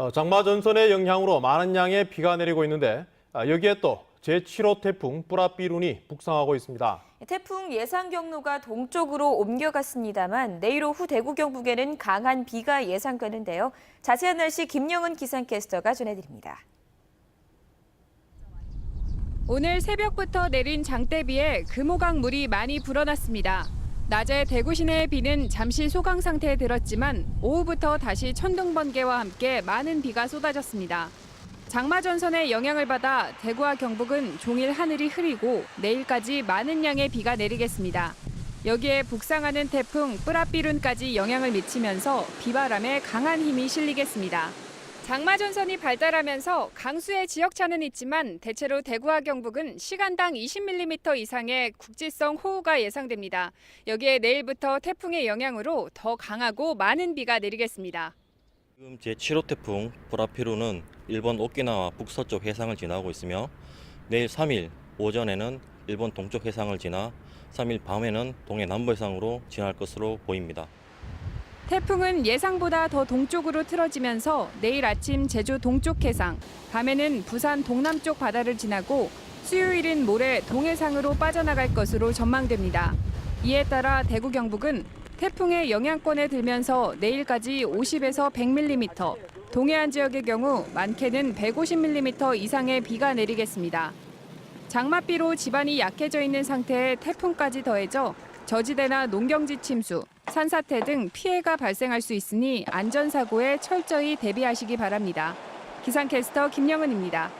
어, 장마 전선의 영향으로 많은 양의 비가 내리고 있는데 아, 여기에 또 제7호 태풍 뿌라삐룬이 북상하고 있습니다. 태풍 예상 경로가 동쪽으로 옮겨갔습니다만 내일 오후 대구 경북에는 강한 비가 예상되는데요. 자세한 날씨 김영은 기상캐스터가 전해드립니다. 오늘 새벽부터 내린 장대비에 금호강 물이 많이 불어났습니다. 낮에 대구 시내의 비는 잠시 소강 상태에 들었지만 오후부터 다시 천둥 번개와 함께 많은 비가 쏟아졌습니다. 장마 전선의 영향을 받아 대구와 경북은 종일 하늘이 흐리고 내일까지 많은 양의 비가 내리겠습니다. 여기에 북상하는 태풍 뿌라삐룬까지 영향을 미치면서 비바람에 강한 힘이 실리겠습니다. 장마 전선이 발달하면서 강수의 지역차는 있지만 대체로 대구와 경북은 시간당 20mm 이상의 국지성 호우가 예상됩니다. 여기에 내일부터 태풍의 영향으로 더 강하고 많은 비가 내리겠습니다. 지금 제7호 태풍 보라피루는 일본 오키나와 북서쪽 해상을 지나고 있으며 내일 3일 오전에는 일본 동쪽 해상을 지나 3일 밤에는 동해 남부 해상으로 지날 것으로 보입니다. 태풍은 예상보다 더 동쪽으로 틀어지면서 내일 아침 제주 동쪽 해상, 밤에는 부산 동남쪽 바다를 지나고 수요일인 모레 동해상으로 빠져나갈 것으로 전망됩니다. 이에 따라 대구 경북은 태풍의 영향권에 들면서 내일까지 50에서 100mm, 동해안 지역의 경우 많게는 150mm 이상의 비가 내리겠습니다. 장맛비로 집안이 약해져 있는 상태에 태풍까지 더해져 저지대나 농경지 침수, 산사태 등 피해가 발생할 수 있으니 안전사고에 철저히 대비하시기 바랍니다. 기상캐스터 김영은입니다.